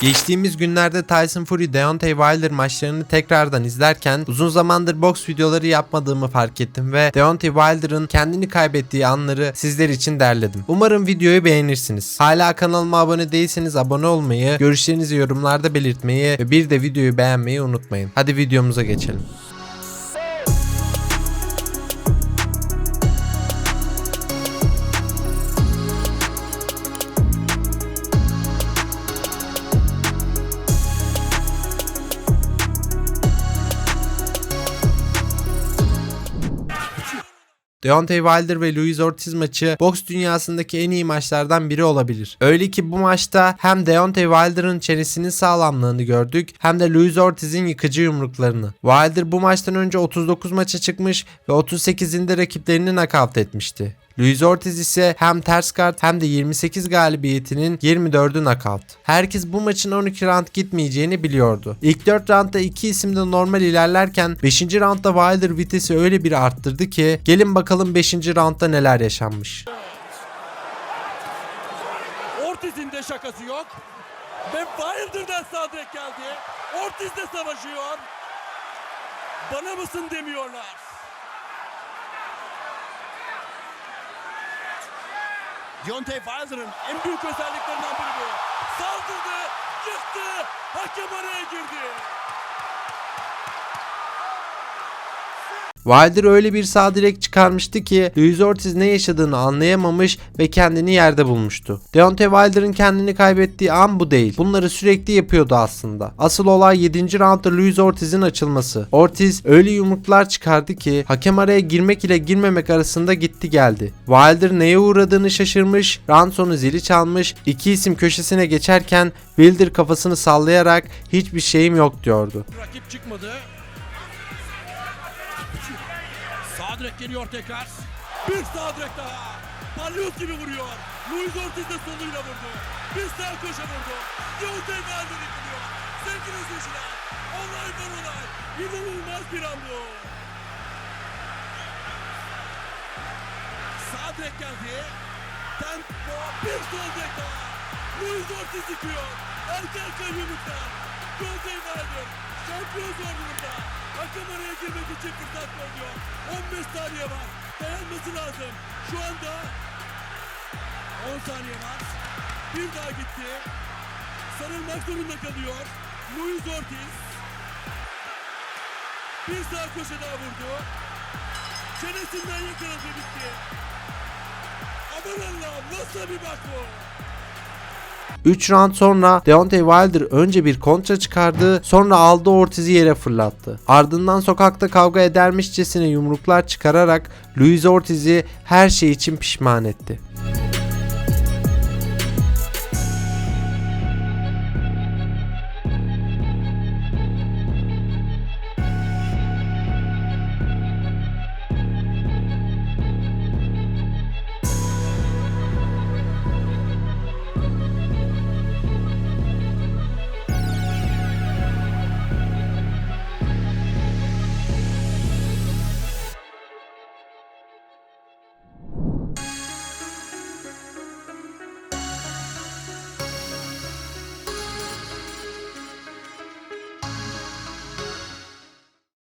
Geçtiğimiz günlerde Tyson Fury Deontay Wilder maçlarını tekrardan izlerken uzun zamandır boks videoları yapmadığımı fark ettim ve Deontay Wilder'ın kendini kaybettiği anları sizler için derledim. Umarım videoyu beğenirsiniz. Hala kanalıma abone değilseniz abone olmayı, görüşlerinizi yorumlarda belirtmeyi ve bir de videoyu beğenmeyi unutmayın. Hadi videomuza geçelim. Deontay Wilder ve Luis Ortiz maçı boks dünyasındaki en iyi maçlardan biri olabilir. Öyle ki bu maçta hem Deontay Wilder'ın çenesinin sağlamlığını gördük hem de Luis Ortiz'in yıkıcı yumruklarını. Wilder bu maçtan önce 39 maça çıkmış ve 38'inde rakiplerini nakavt etmişti. Luis Ortiz ise hem ters kart hem de 28 galibiyetinin 24'ü nakavt. Herkes bu maçın 12 round gitmeyeceğini biliyordu. İlk 4 roundda iki isim de normal ilerlerken 5. roundda Wilder vitesi öyle bir arttırdı ki gelin bakalım 5. roundda neler yaşanmış. Ortiz'in de şakası yok. Ve Wilder'dan saldırı geldi. Ortiz de savaşıyor. Bana mısın demiyorlar. Deontay Wilder'ın en büyük özelliklerinden biri bu. Saldırdı, yıktı, hakem araya girdi. Wilder öyle bir sağ direk çıkarmıştı ki Luis Ortiz ne yaşadığını anlayamamış ve kendini yerde bulmuştu. Deontay Wilder'ın kendini kaybettiği an bu değil. Bunları sürekli yapıyordu aslında. Asıl olay 7. roundda Luis Ortiz'in açılması. Ortiz öyle yumruklar çıkardı ki hakem araya girmek ile girmemek arasında gitti geldi. Wilder neye uğradığını şaşırmış, round sonu zili çalmış, iki isim köşesine geçerken Wilder kafasını sallayarak hiçbir şeyim yok diyordu. Rakip çıkmadı. Sağ direk geliyor tekrar. Bir sağ direk daha. Balyoz gibi vuruyor. Luis Ortiz de soluyla vurdu. Bir sağ köşe vurdu. Deontay Wilder yıkılıyor. Sevgili izleyiciler. Olay var olay. İnanılmaz bir an bu. Sağ direk geldi. Tempo. Bir sol direk daha. Luis Ortiz yıkıyor. Arka arka Deontay Wilder. Şampiyon zorluğunda. Hakem araya girmek için fırsat kolluyor. 15 saniye var. Dayanması lazım. Şu anda 10 saniye var. Bir daha gitti. Sarılmak zorunda kalıyor. Luis Ortiz. Bir sağ köşe daha vurdu. Çenesinden yakaladı bitti. Aman Allah'ım nasıl bir bak bu? 3 round sonra Deontay Wilder önce bir kontra çıkardı sonra aldı Ortiz'i yere fırlattı. Ardından sokakta kavga edermişçesine yumruklar çıkararak Luis Ortiz'i her şey için pişman etti.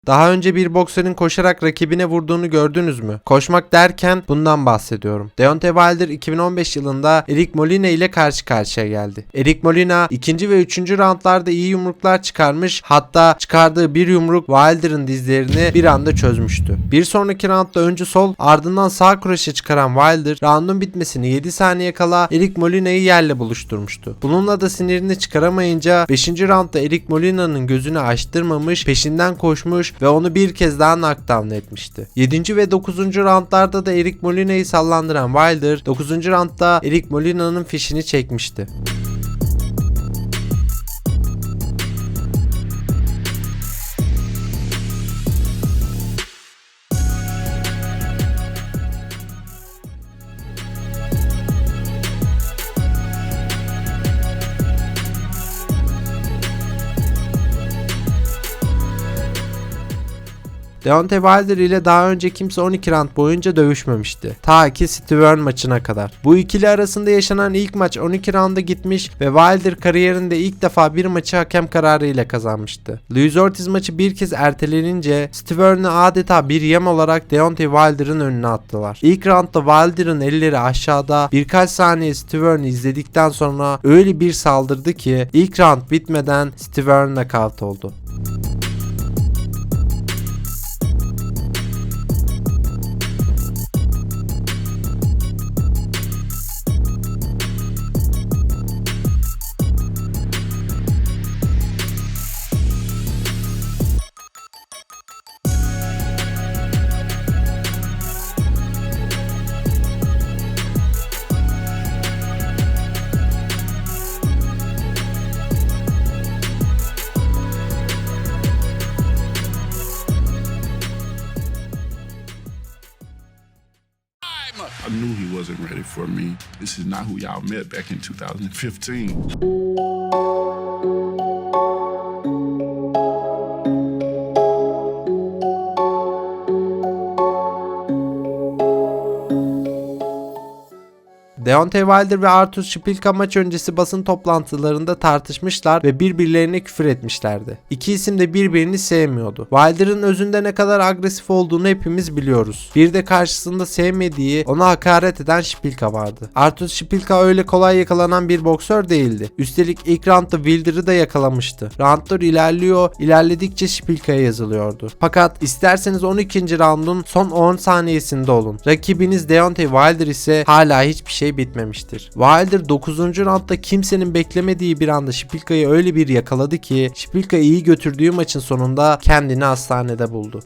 Daha önce bir boksörün koşarak rakibine vurduğunu gördünüz mü? Koşmak derken bundan bahsediyorum. Deontay Wilder 2015 yılında Eric Molina ile karşı karşıya geldi. Eric Molina ikinci ve üçüncü roundlarda iyi yumruklar çıkarmış hatta çıkardığı bir yumruk Wilder'ın dizlerini bir anda çözmüştü. Bir sonraki roundda önce sol ardından sağ kroşe çıkaran Wilder roundun bitmesini 7 saniye kala Eric Molina'yı yerle buluşturmuştu. Bununla da sinirini çıkaramayınca 5. roundda Eric Molina'nın gözünü açtırmamış peşinden koşmuş ve onu bir kez daha knockdown etmişti. 7. ve 9. roundlarda da Eric Molina'yı sallandıran Wilder 9. roundda Eric Molina'nın fişini çekmişti. Deontay Wilder ile daha önce kimse 12 round boyunca dövüşmemişti. Ta ki Steve Earn maçına kadar. Bu ikili arasında yaşanan ilk maç 12 rounda gitmiş ve Wilder kariyerinde ilk defa bir maçı hakem kararı ile kazanmıştı. Luis Ortiz maçı bir kez ertelenince Steve Earn'ı adeta bir yem olarak Deontay Wilder'ın önüne attılar. İlk roundda Wilder'ın elleri aşağıda birkaç saniye Steve Earn'ı izledikten sonra öyle bir saldırdı ki ilk round bitmeden Steve Earn knockout I knew he wasn't ready for me. This is not who y'all met back in 2015. Deontay Wilder ve Arthur Szpilka maç öncesi basın toplantılarında tartışmışlar ve birbirlerine küfür etmişlerdi. İki isim de birbirini sevmiyordu. Wilder'ın özünde ne kadar agresif olduğunu hepimiz biliyoruz. Bir de karşısında sevmediği, ona hakaret eden Szpilka vardı. Arthur Szpilka öyle kolay yakalanan bir boksör değildi. Üstelik ilk roundda Wilder'ı da yakalamıştı. Roundlar ilerliyor, ilerledikçe Szpilka'ya yazılıyordu. Fakat isterseniz 12. roundun son 10 saniyesinde olun. Rakibiniz Deontay Wilder ise hala hiçbir şey bitmemiştir. Wilder 9. roundda kimsenin beklemediği bir anda Şipilka'yı öyle bir yakaladı ki Şipilka iyi götürdüğü maçın sonunda kendini hastanede buldu.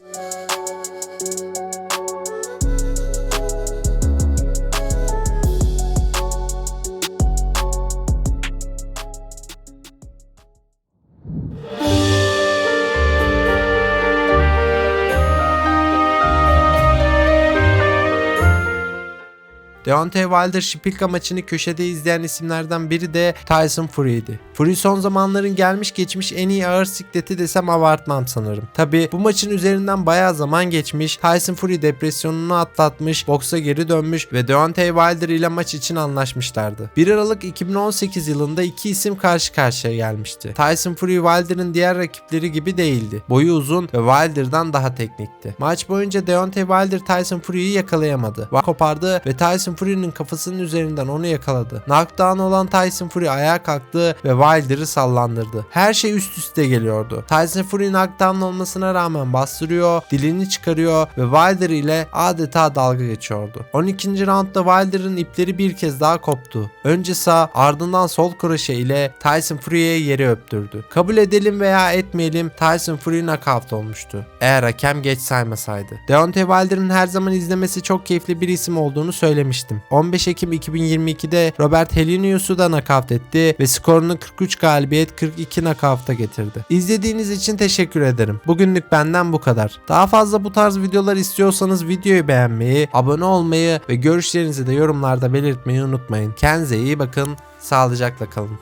Deontay Wilder Şipilka maçını köşede izleyen isimlerden biri de Tyson Fury'ydi. Fury son zamanların gelmiş geçmiş en iyi ağır sikleti desem abartmam sanırım. Tabi bu maçın üzerinden bayağı zaman geçmiş, Tyson Fury depresyonunu atlatmış, boksa geri dönmüş ve Deontay Wilder ile maç için anlaşmışlardı. 1 Aralık 2018 yılında iki isim karşı karşıya gelmişti. Tyson Fury Wilder'ın diğer rakipleri gibi değildi. Boyu uzun ve Wilder'dan daha teknikti. Maç boyunca Deontay Wilder Tyson Fury'yi yakalayamadı. Kopardı ve Tyson Fury'nin kafasının üzerinden onu yakaladı. Knockdown olan Tyson Fury ayağa kalktı ve Wilder'ı sallandırdı. Her şey üst üste geliyordu. Tyson Fury knockdown olmasına rağmen bastırıyor, dilini çıkarıyor ve Wilder ile adeta dalga geçiyordu. 12. roundda Wilder'ın ipleri bir kez daha koptu. Önce sağ ardından sol kroşe ile Tyson Fury'ye yeri öptürdü. Kabul edelim veya etmeyelim Tyson Fury knockout olmuştu. Eğer hakem geç saymasaydı. Deontay Wilder'ın her zaman izlemesi çok keyifli bir isim olduğunu söylemiştim. 15 Ekim 2022'de Robert Helenius'u da nakavt etti ve skorunu 43 galibiyet 42 nakavta getirdi. İzlediğiniz için teşekkür ederim. Bugünlük benden bu kadar. Daha fazla bu tarz videolar istiyorsanız videoyu beğenmeyi, abone olmayı ve görüşlerinizi de yorumlarda belirtmeyi unutmayın. Kendinize iyi bakın, sağlıcakla kalın.